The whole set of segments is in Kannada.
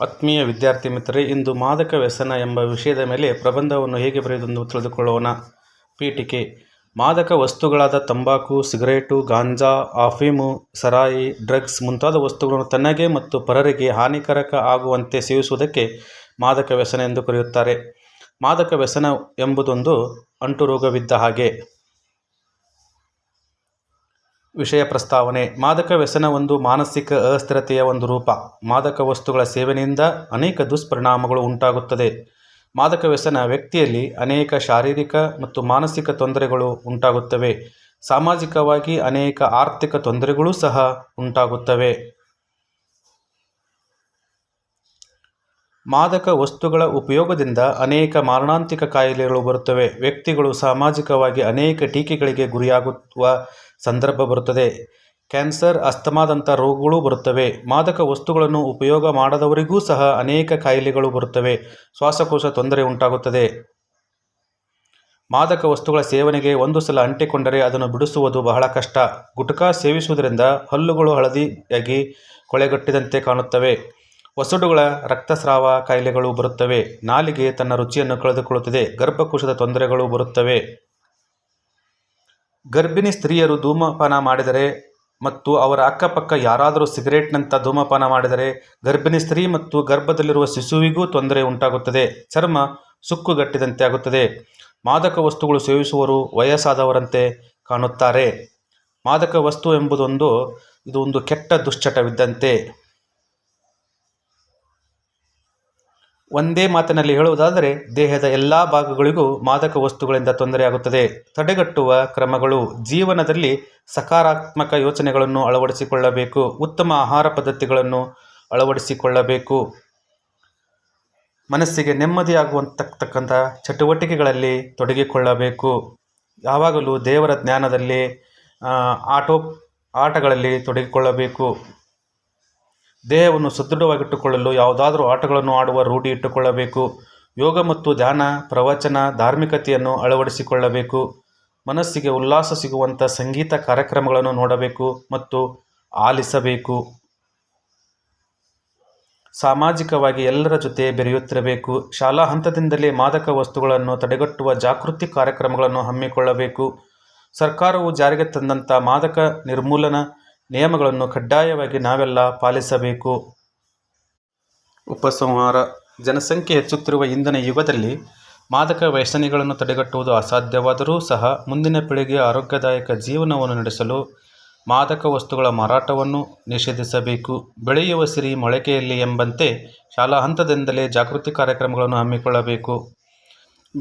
ಆತ್ಮೀಯ ವಿದ್ಯಾರ್ಥಿ ಮಿತ್ರರೇ, ಇಂದು ಮಾದಕ ವ್ಯಸನ ಎಂಬ ವಿಷಯದ ಮೇಲೆ ಪ್ರಬಂಧವನ್ನು ಹೇಗೆ ಬರೆಯುವುದೆಂದು ತಿಳಿದುಕೊಳ್ಳೋಣ. ಪೀಠಿಕೆ. ಮಾದಕ ವಸ್ತುಗಳಾದ ತಂಬಾಕು, ಸಿಗರೇಟು, ಗಾಂಜಾ, ಆಫೀಮು, ಸರಾಯಿ, ಡ್ರಗ್ಸ್ ಮುಂತಾದ ವಸ್ತುಗಳನ್ನು ತನಗೆ ಮತ್ತು ಪರರಿಗೆ ಹಾನಿಕಾರಕ ಆಗುವಂತೆ ಸೇವಿಸುವುದಕ್ಕೆ ಮಾದಕ ವ್ಯಸನ ಎಂದು ಕರೆಯುತ್ತಾರೆ. ಮಾದಕ ವ್ಯಸನ ಎಂಬುದೊಂದು ಅಂಟು ರೋಗವಿದ್ದ ಹಾಗೆ. ವಿಷಯ ಪ್ರಸ್ತಾವನೆ. ಮಾದಕ ವ್ಯಸನ ಒಂದು ಮಾನಸಿಕ ಅಸ್ಥಿರತೆಯ ಒಂದು ರೂಪ. ಮಾದಕ ವಸ್ತುಗಳ ಸೇವನೆಯಿಂದ ಅನೇಕ ದುಷ್ಪರಿಣಾಮಗಳು ಉಂಟಾಗುತ್ತದೆ. ಮಾದಕ ವ್ಯಸನ ವ್ಯಕ್ತಿಯಲ್ಲಿ ಅನೇಕ ಶಾರೀರಿಕ ಮತ್ತು ಮಾನಸಿಕ ತೊಂದರೆಗಳು ಉಂಟಾಗುತ್ತವೆ. ಸಾಮಾಜಿಕವಾಗಿ ಅನೇಕ ಆರ್ಥಿಕ ತೊಂದರೆಗಳು ಸಹ ಉಂಟಾಗುತ್ತವೆ. ಮಾದಕ ವಸ್ತುಗಳ ಉಪಯೋಗದಿಂದ ಅನೇಕ ಮಾರಣಾಂತಿಕ ಕಾಯಿಲೆಗಳು ಬರುತ್ತವೆ. ವ್ಯಕ್ತಿಗಳು ಸಾಮಾಜಿಕವಾಗಿ ಅನೇಕ ಟೀಕೆಗಳಿಗೆ ಗುರಿಯಾಗುವ ಸಂದರ್ಭ ಬರುತ್ತದೆ. ಕ್ಯಾನ್ಸರ್ ಅಸ್ತಮಾದಂಥ ರೋಗಗಳು ಬರುತ್ತವೆ. ಮಾದಕ ವಸ್ತುಗಳನ್ನು ಉಪಯೋಗ ಮಾಡದವರಿಗೂ ಸಹ ಅನೇಕ ಕಾಯಿಲೆಗಳು ಬರುತ್ತವೆ. ಶ್ವಾಸಕೋಶ ತೊಂದರೆ ಉಂಟಾಗುತ್ತದೆ. ಮಾದಕ ವಸ್ತುಗಳ ಸೇವನೆಗೆ ಒಂದು ಸಲ ಅಂಟಿಕೊಂಡರೆ ಅದನ್ನು ಬಿಡಿಸುವುದು ಬಹಳ ಕಷ್ಟ. ಗುಟ್ಕಾ ಸೇವಿಸುವುದರಿಂದ ಹಲ್ಲುಗಳು ಹಳದಿಯಾಗಿ ಕೊಳೆಗಟ್ಟಿದಂತೆ ಕಾಣುತ್ತವೆ. ವಸಡುಗಳ ರಕ್ತಸ್ರಾವ ಕಾಯಿಲೆಗಳು ಬರುತ್ತವೆ. ನಾಲಿಗೆ ತನ್ನ ರುಚಿಯನ್ನು ಕಳೆದುಕೊಳ್ಳುತ್ತದೆ. ಗರ್ಭಕೋಶದ ತೊಂದರೆಗಳು ಬರುತ್ತವೆ. ಗರ್ಭಿಣಿ ಸ್ತ್ರೀಯರು ಧೂಮಪಾನ ಮಾಡಿದರೆ ಮತ್ತು ಅವರ ಅಕ್ಕಪಕ್ಕ ಯಾರಾದರೂ ಸಿಗರೇಟ್ನಂಥ ಧೂಮಪಾನ ಮಾಡಿದರೆ ಗರ್ಭಿಣಿ ಸ್ತ್ರೀ ಮತ್ತು ಗರ್ಭದಲ್ಲಿರುವ ಶಿಶುವಿಗೂ ತೊಂದರೆ ಉಂಟಾಗುತ್ತದೆ. ಚರ್ಮ ಸುಕ್ಕುಗಟ್ಟಿದಂತೆ ಆಗುತ್ತದೆ. ಮಾದಕ ವಸ್ತುಗಳು ಸೇವಿಸುವರು ವಯಸ್ಸಾದವರಂತೆ ಕಾಣುತ್ತಾರೆ. ಮಾದಕ ವಸ್ತು ಎಂಬುದೊಂದು, ಇದು ಒಂದು ಕೆಟ್ಟ ದುಶ್ಚಟವಿದ್ದಂತೆ. ಒಂದೇ ಮಾತಿನಲ್ಲಿ ಹೇಳುವುದಾದರೆ, ದೇಹದ ಎಲ್ಲ ಭಾಗಗಳಿಗೂ ಮಾದಕ ವಸ್ತುಗಳಿಂದ ತೊಂದರೆಯಾಗುತ್ತದೆ ತಡೆಗಟ್ಟುವ ಕ್ರಮಗಳು ಜೀವನದಲ್ಲಿ ಸಕಾರಾತ್ಮಕ ಯೋಚನೆಗಳನ್ನು ಅಳವಡಿಸಿಕೊಳ್ಳಬೇಕು. ಉತ್ತಮ ಆಹಾರ ಪದ್ಧತಿಗಳನ್ನು ಅಳವಡಿಸಿಕೊಳ್ಳಬೇಕು. ಮನಸ್ಸಿಗೆ ನೆಮ್ಮದಿಯಾಗುವಂತಕ್ಕಂಥ ಚಟುವಟಿಕೆಗಳಲ್ಲಿ ತೊಡಗಿಕೊಳ್ಳಬೇಕು. ಯಾವಾಗಲೂ ದೇವರ ಜ್ಞಾನದಲ್ಲಿ ಆಟೋ, ಆಟಗಳಲ್ಲಿ ತೊಡಗಿಕೊಳ್ಳಬೇಕು. ದೇಹವನ್ನು ಸದೃಢವಾಗಿಟ್ಟುಕೊಳ್ಳಲು ಯಾವುದಾದರೂ ಆಟಗಳನ್ನು ಆಡುವ ರೂಢಿ ಇಟ್ಟುಕೊಳ್ಳಬೇಕು. ಯೋಗ ಮತ್ತು ಧ್ಯಾನ, ಪ್ರವಚನ, ಧಾರ್ಮಿಕತೆಯನ್ನು ಅಳವಡಿಸಿಕೊಳ್ಳಬೇಕು. ಮನಸ್ಸಿಗೆ ಉಲ್ಲಾಸ ಸಿಗುವಂಥ ಸಂಗೀತ ಕಾರ್ಯಕ್ರಮಗಳನ್ನು ನೋಡಬೇಕು ಮತ್ತು ಆಲಿಸಬೇಕು. ಸಾಮಾಜಿಕವಾಗಿ ಎಲ್ಲರ ಜೊತೆ ಬೆರೆಯುತ್ತಿರಬೇಕು. ಶಾಲಾ ಹಂತದಿಂದಲೇ ಮಾದಕ ವಸ್ತುಗಳನ್ನು ತಡೆಗಟ್ಟುವ ಜಾಗೃತಿ ಕಾರ್ಯಕ್ರಮಗಳನ್ನು ಹಮ್ಮಿಕೊಳ್ಳಬೇಕು. ಸರ್ಕಾರವು ಜಾರಿಗೆ ತಂದಂಥ ಮಾದಕ ನಿರ್ಮೂಲನ ನಿಯಮಗಳನ್ನು ಕಡ್ಡಾಯವಾಗಿ ನಾವೆಲ್ಲ ಪಾಲಿಸಬೇಕು. ಉಪಸಂಹಾರ. ಜನಸಂಖ್ಯೆ ಹೆಚ್ಚುತ್ತಿರುವ ಇಂದಿನ ಯುಗದಲ್ಲಿ ಮಾದಕ ವ್ಯಸನಿಗಳನ್ನು ತಡೆಗಟ್ಟುವುದು ಅಸಾಧ್ಯವಾದರೂ ಸಹ ಮುಂದಿನ ಪೀಳಿಗೆಯ ಆರೋಗ್ಯದಾಯಕ ಜೀವನವನ್ನು ನಡೆಸಲು ಮಾದಕ ವಸ್ತುಗಳ ಮಾರಾಟವನ್ನು ನಿಷೇಧಿಸಬೇಕು. ಬೆಳೆಯುವ ಸಿರಿ ಮೊಳಕೆಯಲ್ಲಿ ಎಂಬಂತೆ ಶಾಲಾ ಹಂತದಿಂದಲೇ ಜಾಗೃತಿ ಕಾರ್ಯಕ್ರಮಗಳನ್ನು ಹಮ್ಮಿಕೊಳ್ಳಬೇಕು.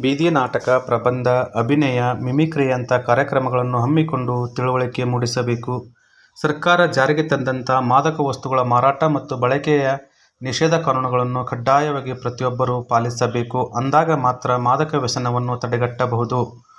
ಬೀದಿ ನಾಟಕ, ಪ್ರಬಂಧ, ಅಭಿನಯ ಮಿಮಿಕ್ರಿಯಂಥ ಕಾರ್ಯಕ್ರಮಗಳನ್ನು ಹಮ್ಮಿಕೊಂಡು ತಿಳುವಳಿಕೆ ಮೂಡಿಸಬೇಕು. ಸರ್ಕಾರ ಜಾರಿಗೆ ತಂದಂಥ ಮಾದಕ ವಸ್ತುಗಳ ಮಾರಾಟ ಮತ್ತು ಬಳಕೆಯ ನಿಷೇಧ ಕಾನೂನುಗಳನ್ನು ಕಡ್ಡಾಯವಾಗಿ ಪ್ರತಿಯೊಬ್ಬರೂ ಪಾಲಿಸಬೇಕು. ಅಂದಾಗ ಮಾತ್ರ ಮಾದಕ ವ್ಯಸನವನ್ನು ತಡೆಗಟ್ಟಬಹುದು.